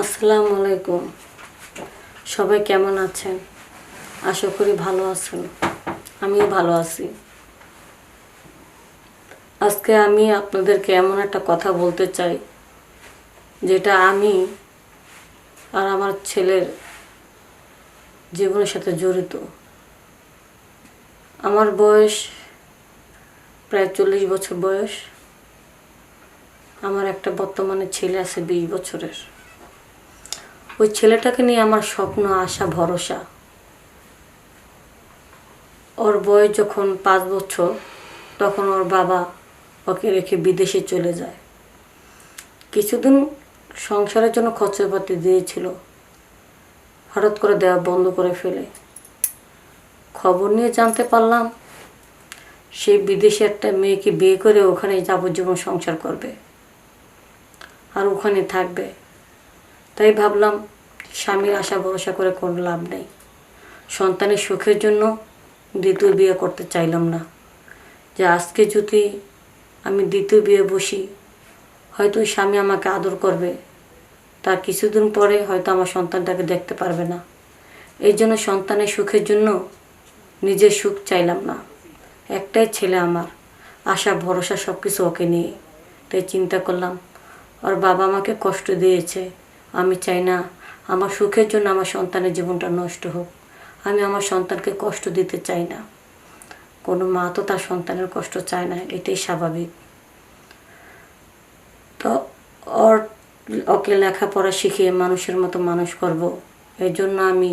আসসালামু আলাইকুম। সবাই কেমন আছেন? আশা করি ভালো আছেন। আমিও ভালো আছি। আজকে আমি আপনাদেরকে এমন একটা কথা বলতে চাই, যেটা আমি আর আমার ছেলের জীবনের সাথে জড়িত। আমার বয়স প্রায় চল্লিশ বছর বয়স। আমার একটা বর্তমানে ছেলে আছে বিশ বছরের। ওই ছেলেটাকে নিয়ে আমার স্বপ্ন, আশা, ভরসা। ওর বয়স যখন পাঁচ বছর, তখন ওর বাবা ওকে রেখে বিদেশে চলে যায়। কিছুদিন সংসারের জন্য খরচাপাতি দিয়েছিল। হঠাৎ করে দেওয়া বন্ধ করে ফেলে। খবর নিয়ে জানতে পারলাম, সে বিদেশে একটা মেয়েকে বিয়ে করে ওখানে যাবজ্জীবন সংসার করবে। আর ওখানে থাকবে। তাই ভাবলাম স্বামীর আশা ভরসা করে কোনো লাভ নেই। সন্তানের সুখের জন্য দ্বিতীয় বিয়ে করতে চাইলাম না। যে আজকে যদি আমি দ্বিতীয় বিয়ে বসি, হয়তো স্বামী আমাকে আদর করবে। তার কিছুদিন পরে হয়তো আমার সন্তানটাকে দেখতে পারবে না। এই জন্য সন্তানের সুখের জন্য নিজের সুখ চাইলাম না। একটাই ছেলে আমার। আশা, ভরসা সব কিছু ওকে নিয়ে। তাই চিন্তা করলাম, ওর বাবা আমাকে কষ্ট দিয়েছে। আমি চাই না আমার সুখের জন্য আমার সন্তানের জীবনটা নষ্ট হোক। আমি আমার সন্তানকে কষ্ট দিতে চাই না। কোনো মা তো তার সন্তানের কষ্ট চায় না, এটাই স্বাভাবিক। তো ওর ওকে লেখাপড়া শিখিয়ে মানুষের মতো মানুষ করব এই জন্য আমি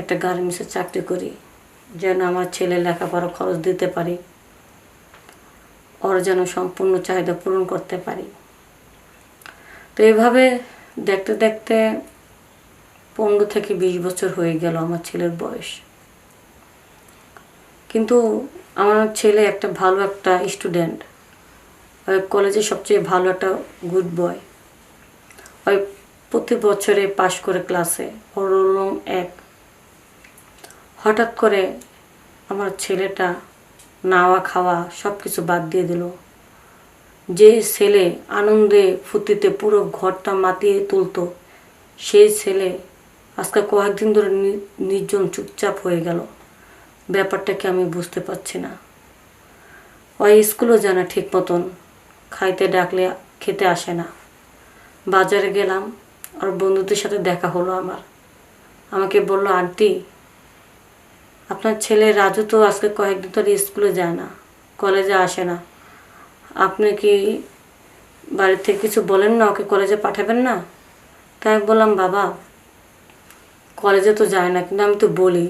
একটা গার্মেন্টসে চাকরি করি, যেন আমার ছেলে লেখাপড়া খরচ দিতে পারি, ওর যেন সম্পূর্ণ চাহিদা পূরণ করতে পারি। তো এইভাবে দেখতে দেখতে পনেরো থেকে বিশ বছর হয়ে গেল আমার ছেলের বয়স। কিন্তু আমার ছেলে একটা ভালো একটা স্টুডেন্ট ওই কলেজে সবচেয়ে ভালো একটা গুড বয় ওই প্রতি বছরে পাশ করে ক্লাসে রোল এক। হঠাৎ করে আমার ছেলেটা নাওয়া খাওয়া সব কিছু বাদ দিয়ে দিল। যে ছেলে আনন্দে ফুর্তিতে পুরো ঘরটা মাতিয়ে তুলতো, সেই ছেলে আজকে কয়েকদিন ধরে নির্জন চুপচাপ হয়ে গেল। ব্যাপারটাকে আমি বুঝতে পারছি না। ওই স্কুলও জানা ঠিক মতন খাইতে ডাকলে খেতে আসে না। বাজারে গেলাম আর বন্ধুদের সাথে দেখা হলো আমার। আমাকে বলল, আন্টি, আপনার ছেলে রাজু তো আজকে কয়েকদিন ধরে স্কুলে যায় না, কলেজে আসে না। আপনি কি বাড়ি থেকে কিছু বলেন না, ওকে কলেজে পাঠাবেন না? তাই বললাম, বাবা কলেজে তো যায় না, কিন্তু আমি তো বলি।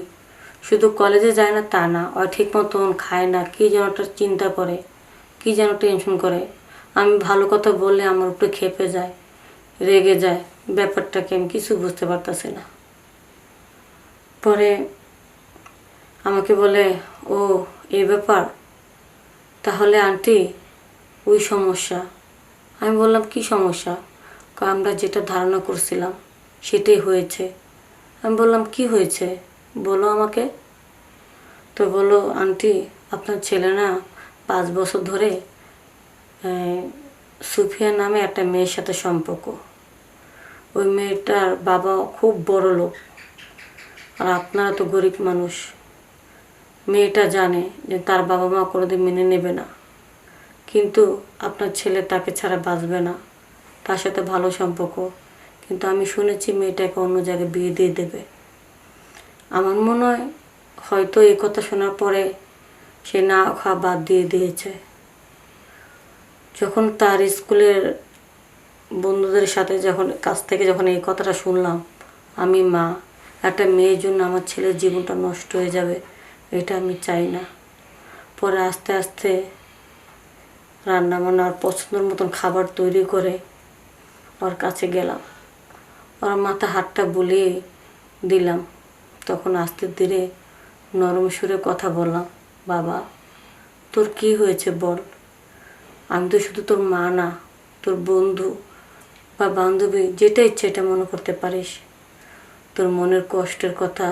শুধু কলেজে যায় না, তা না। ও ঠিক মতন খায় না, কী যেন একটা চিন্তা করে, কী যেন টেনশন করে। আমি ভালো কথা বললে আমার উপরে খেপে যায়, রেগে যায়। ব্যাপারটাকে আমি কিছু বুঝতে পারতাছি না। পরে আমাকে বলে, ও এই ব্যাপার? তাহলে আন্টি ওই সমস্যা। আমি বললাম, কি সমস্যা? আমরা যেটা ধারণা করছিলাম, সেটাই হয়েছে। আমি বললাম, কি হয়েছে? বলো আমাকে। তো বলো আন্টি, আপনার ছেলে না পাঁচ বছর ধরে সুফিয়া নামে একটা মেয়ের সাথে সম্পর্ক। ওই মেয়েটার বাবা খুব বড় লোক, আর আপনারা তো গরিব মানুষ। মেয়েটা জানে যে তার বাবা মা কোনোদিন মেনে নেবে না। কিন্তু আপনার ছেলে তাকে ছাড়া বাঁচবে না। তার সাথে ভালো সম্পর্ক। কিন্তু আমি শুনেছি মেয়েটাকে অন্য জায়গায় বিয়ে দিয়ে দেবে। আমার মনে হয় হয়তো এই কথা শোনার পরে সে না খাওয়া বাদ দিয়ে দিয়েছে। যখন তার স্কুলের বন্ধুদের সাথে যখন, কাছ থেকে যখন এই কথাটা শুনলাম, আমি মা, একটা মেয়ের জন্য আমার ছেলের জীবনটা নষ্ট হয়ে যাবে, এটা আমি চাই না। পরে আস্তে আস্তে রান্না বান্না আর পছন্দের মতন খাবার তৈরি করে ওর কাছে গেলাম। ওর মাথা হাতটা বুলিয়ে দিলাম। তখন আস্তে ধীরে নরম সুরে কথা বললাম, বাবা, তোর কি হয়েছে বল? আমি তো শুধু তোর মা না, তোর বন্ধু বা বান্ধবী, যেটা ইচ্ছে এটা মনে করতে পারিস। তোর মনের কষ্টের কথা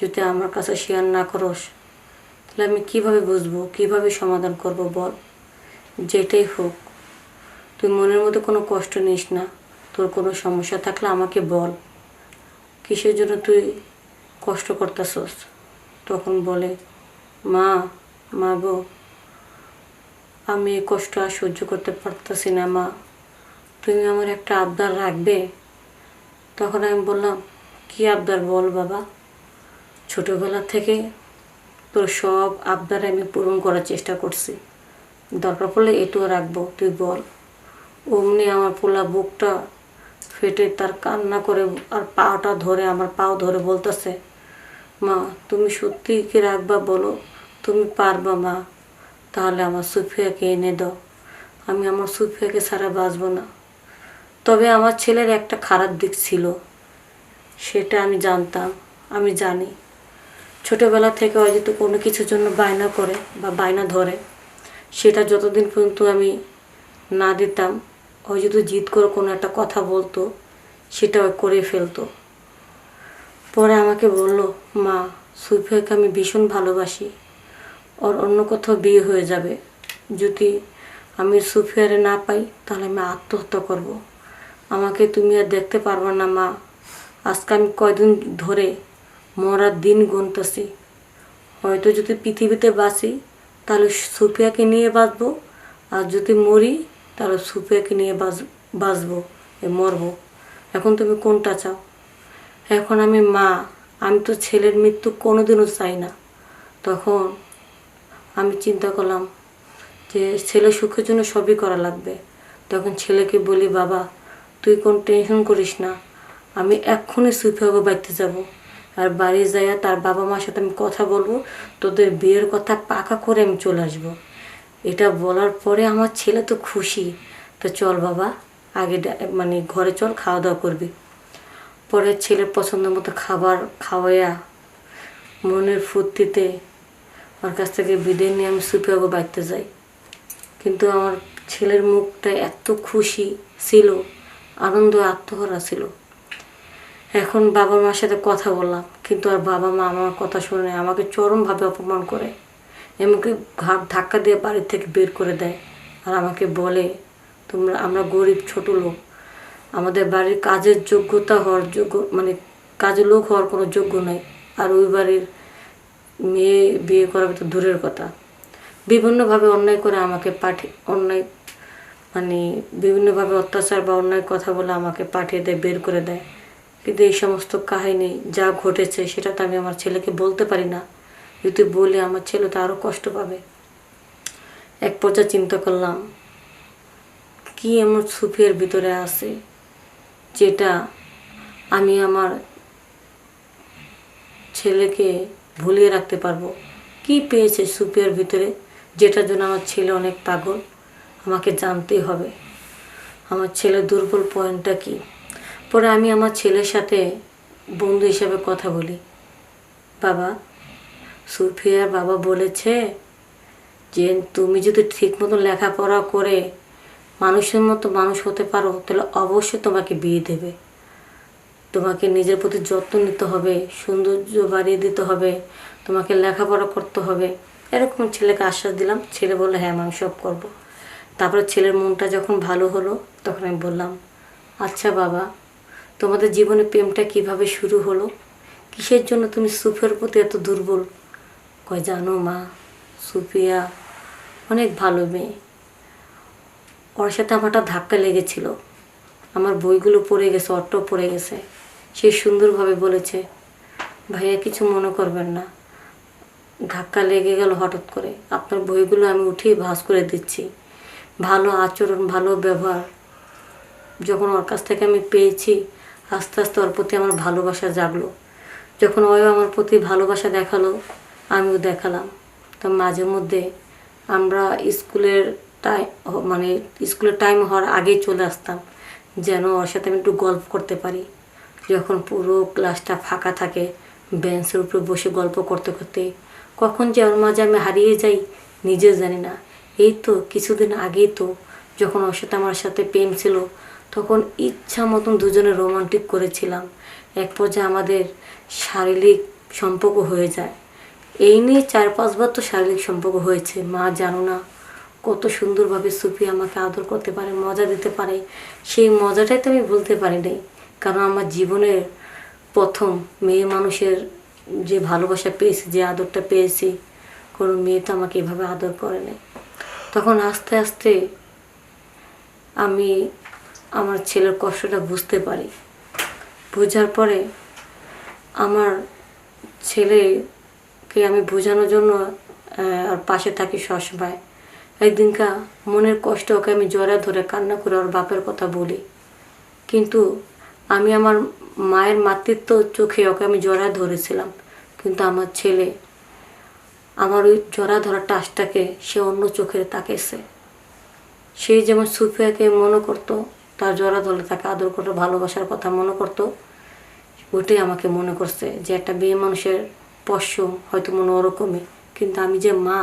যদি আমার কাছে শেয়ার না করস, তাহলে আমি কীভাবে বুঝব, কীভাবে সমাধান করব বল? যেটাই হোক, তুই মনের মধ্যে কোনো কষ্ট নিস না। তোর কোনো সমস্যা থাকলে আমাকে বল। কিসের জন্য তুই কষ্ট করতেছস? তখন বলে, মা মা গো, আমি এই কষ্ট আর সহ্য করতে পারতেছি না, মা। তুমি আমার একটা আবদার রাখবে? তখন আমি বললাম, কি আবদার বল বাবা? ছোটোবেলা থেকে তোর সব আবদার আমি পূরণ করার চেষ্টা করছি। দরকার পড়লে এটুও রাখব, তুই বল। অমনি আমার পোলা বুকটা ফেটে তার কান্না করে আর পাটা ধরে, আমার পাও ধরে বলতেছে, মা, তুমি সত্যি কি রাখবা বলো? তুমি পারবা মা। তাহলে আমার সুফিয়াকে এনে দাও। আমি আমার সুফিয়াকে ছাড়া বাঁচবো না। তবে আমার ছেলের একটা খারাপ দিক ছিল, সেটা আমি জানতাম, আমি জানি। ছোটোবেলা থেকে হয়তো কোনো কিছুর জন্য বায়না করে বা বায়না ধরে। সেটা যতদিন পর্যন্ত আমি না দিতাম, ও যদি জিদ করে কোনো একটা কথা বলতো, সেটা করে ফেলতো। পরে আমাকে বলল, মা, সুফিয়াকে আমি ভীষণ ভালোবাসি। ওর অন্য কোথাও বিয়ে হয়ে যাবে। যদি আমি সুফিয়ারে না পাই, তাহলে আমি আত্মহত্যা করব। আমাকে তুমি আর দেখতে পারবে না, মা। আজকে আমি কয়দিন ধরে মরার দিন গুনতেছি। হয়তো যদি পৃথিবীতে বাঁচি তাহলে সুফিয়াকে নিয়ে বাঁচবো। আর যদি মরি, তাহলে সুফিয়াকে নিয়ে বাঁচ, বাঁচবো মরবো। এখন তুমি কোনটা চাও? এখন আমি মা, আমি তো ছেলের মৃত্যু কোনোদিনও চাই না। তখন আমি চিন্তা করলাম যে ছেলে সুখের জন্য সবই করা লাগবে। তখন ছেলেকে বলি, বাবা, তুই কোন টেনশন করিস না। আমি এক্ষুনি সুফিয়াকে বাড়িতে যাব। আর বাড়ি যাইয়া তার বাবা মার সাথে আমি কথা বলব, তোদের বিয়ের কথা পাকা করে আমি চলে আসব। এটা বলার পরে আমার ছেলে তো খুশি। তো চল বাবা, আগে মানে ঘরে চল খাওয়া দাওয়া করবি। পরে ছেলের পছন্দ মতো খাবার খাওয়াইয়া মনের ফুর্তিতে ওর কাছ থেকে বিদায় নিয়ে আমি সুপিয়াগো বাড়িতে যাই। কিন্তু আমার ছেলের মুখটা এত খুশি ছিল, আনন্দ, আত্মহরা ছিল। এখন বাবা মার সাথে কথা বললাম, কিন্তু আর বাবা মা আমার কথা শুনে আমাকে চরমভাবে অপমান করে। এমনকি ঘাট ধাক্কা দিয়ে বাড়ি থেকে বের করে দেয় আর আমাকে বলে, তোমরা, আমরা গরিব, ছোট লোক। আমাদের বাড়ির কাজের যোগ্যতা হওয়ার যোগ্য মানে কাজের লোক হওয়ার কোনো যোগ্য নাই। আর ওই বাড়ির মেয়ে বিয়ে করা তো দূরের কথা। বিভিন্নভাবে অন্যায় করে আমাকে পাঠিয়ে অন্যায় মানে বিভিন্নভাবে অত্যাচার বা অন্যায় কথা বলে আমাকে পাঠিয়ে দেয়, বের করে দেয়। কিন্তু এই সমস্ত কাহিনী যা ঘটেছে, সেটা তো আমি আমার ছেলেকে বলতে পারি না। যদি বলে আমার ছেলে তো আরও কষ্ট পাবে। এক পর্যায়ে চিন্তা করলাম, কি এমন সুফিয়ার ভিতরে আছে যেটা আমি আমার ছেলেকে ভুলিয়ে রাখতে পারব? কি পেয়েছে সুপিয়ার ভিতরে যেটার জন্য আমার ছেলে অনেক পাগল? আমাকে জানতেই হবে। আমার ছেলের দুর্বল পয়েন্টটা কি? পরে আমি আমার ছেলের সাথে বন্ধু হিসাবে কথা বলি। বাবা সুফিয়ার বাবা বলেছে যে, তুমি যদি ঠিক মতো লেখাপড়া করে মানুষের মতো মানুষ হতে পারো, তাহলে অবশ্যই তোমাকে বিয়ে দেবে। তোমাকে নিজের প্রতি যত্ন নিতে হবে, সৌন্দর্য বাড়িয়ে দিতে হবে, তোমাকে লেখাপড়া করতে হবে। এরকম ছেলেকে আশ্বাস দিলাম। ছেলে বলল হ্যাঁ আমি সব করব। তারপরে ছেলের মনটা যখন ভালো হলো, তখন আমি বললাম আচ্ছা বাবা তোমাদের জীবনে প্রেমটা কীভাবে শুরু হলো? কিসের জন্য তুমি সুফের প্রতি এত দুর্বল? কয়, জানো মা, সুফিয়া অনেক ভালো মেয়ে। ওর সাথে আমারটা ধাক্কা লেগেছিল। আমার বইগুলো পড়ে গেছে, অটো পড়ে গেছে। সে সুন্দরভাবে বলেছে, ভাইয়া, কিছু মনে করবেন না। ধাক্কা লেগে গেল হঠাৎ করে। আপনার বইগুলো আমি উঠিয়ে ভাঁজ করে দিচ্ছি। ভালো আচরণ, ভালো ব্যবহার। যখন ওর কাছ থেকে আমি পেয়েছি আস্তে আস্তে ওর প্রতি আমার ভালোবাসা জাগলো। যখন ওই আমার প্রতি ভালোবাসা দেখাল, আমিও দেখালাম। তো মাঝে মধ্যে আমরা স্কুলের টাইম মানে স্কুলের টাইম হওয়ার আগেই চলে আসতাম, যেন ওর সাথে আমি একটু গল্প করতে পারি। যখন পুরো ক্লাসটা ফাঁকা থাকে, বেঞ্চের উপরে বসে গল্প করতে করতে, কখন যে ওর মাঝে আমি হারিয়ে যাই, নিজেও জানি না। এই তো কিছুদিন আগেই তো, যখন ওর সাথে আমার সাথে প্রেম ছিল তখন ইচ্ছা মতন দুজনে রোমান্টিক করেছিলাম। এক পর্যায়ে আমাদের শারীরিক সম্পর্ক হয়ে যায়। এই নিয়ে চার পাঁচবার তো শারীরিক সম্পর্ক হয়েছে। মা জানো না কত সুন্দরভাবে সুফি আমাকে আদর করতে পারে, মজা দিতে পারে। সেই মজাটাই তো আমি বলতে পারি নাই কারণ আমার জীবনের প্রথম মেয়ে মানুষের যে ভালোবাসা পেয়েছি, যে আদরটা পেয়েছি, কোনো মেয়ে তো আমাকে এভাবে আদর করে নাই। তখন আস্তে আস্তে আমি আমার ছেলের কষ্টটা বুঝতে পারি। বোঝার পরে আমার ছেলেকে আমি বোঝানোর জন্য আর পাশে থাকি সবসময়। একদিনকা মনের কষ্ট ওকে আমি জড়া ধরে কান্না করে ওর বাপের কথা বলি। কিন্তু আমি আমার মায়ের মাতৃত্ব চোখে ওকে আমি জড়া ধরেছিলাম। কিন্তু আমার ছেলে আমার ওই জড়া ধরা টাসটাকে সে অন্য চোখে তাকেছে। সে যেমন সুফিয়াকে মনে করতো তার জড়া ধরে তাকে আদর করতো ভালোবাসার কথা মনে করতো। ওইটাই আমাকে মনে করছে যে একটা মেয়ে মানুষের স্পর্শ হয়তো মনে ওরকমই, কিন্তু আমি যে মা,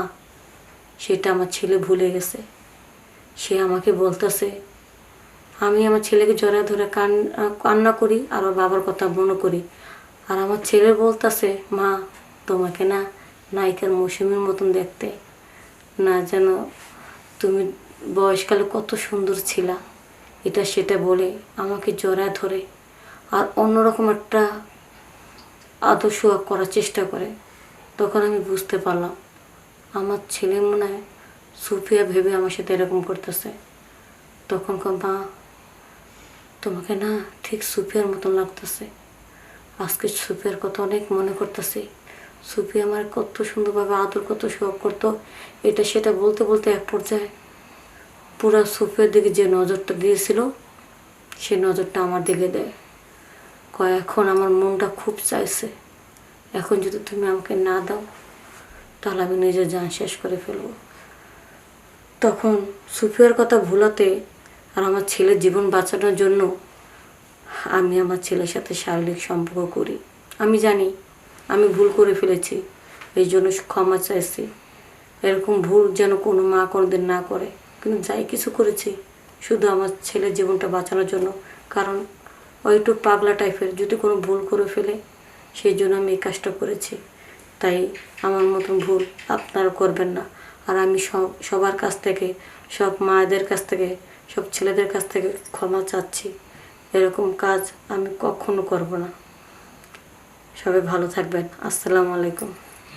সেটা আমার ছেলে ভুলে গেছে। সে আমাকে বলতেছে, আমি আমার ছেলেকে জড়া ধরে কান, কান্না করি আর ওর বাবার কথা মনে করি। আর আমার ছেলে বলতেছে, মা, তোমাকে না নায়িকার মৌসুমীর মতন দেখতে। না যেন তুমি বয়সকালে কত সুন্দর ছিলা। এটা সেটা বলে আমাকে জড়া ধরে আর অন্যরকম একটা আদর্শ করার চেষ্টা করে। তখন আমি বুঝতে পারলাম, আমার ছেলে মনে হয় সুফিয়া ভেবে আমার সাথে এরকম করতেছে। তখন মা, তোমাকে না ঠিক সুফিয়ার মতন লাগতেছে। আজকে সুফিয়ার কথা অনেক মনে করতেছি। সুফি আমার কত সুন্দরভাবে আদর কত শখ করতো। এটা সেটা বলতে বলতে এক পর্যায়ে পুরো সুফিয়ার দিকে যে নজরটা দিয়েছিল, সে নজরটা আমার দিকে দেয়। কয়, এখন আমার মনটা খুব চাইছে। এখন যদি তুমি আমাকে না দাও, তাহলে আমি নিজের যান শেষ করে ফেলব। তখন সুফিয়ার কথা ভুলাতে আর আমার ছেলের জীবন বাঁচানোর জন্য আমি আমার ছেলের সাথে শারীরিক সম্পর্ক করি। আমি জানি, আমি ভুল করে ফেলেছি, এই জন্য ক্ষমা চাইছি। এরকম ভুল যেন কোনো মা কোনোদিন না করে। কিন্তু যাই কিছু করেছি, শুধু আমার ছেলের জীবনটা বাঁচানোর জন্য। কারণ একটু পাগলা টাইপের যদি কোনো ভুল করে ফেলে সেই জন্য আমি এই কাজটা করেছি। তাই আমার মতন ভুল আপনারা করবেন না। আর আমি সব, সবার কাছ থেকে, সব মায়েদের কাছ থেকে, সব ছেলেদের কাছ থেকে ক্ষমা চাচ্ছি। এরকম কাজ আমি কখনো করব না। সবাই ভালো থাকবেন। আসসালামু আলাইকুম।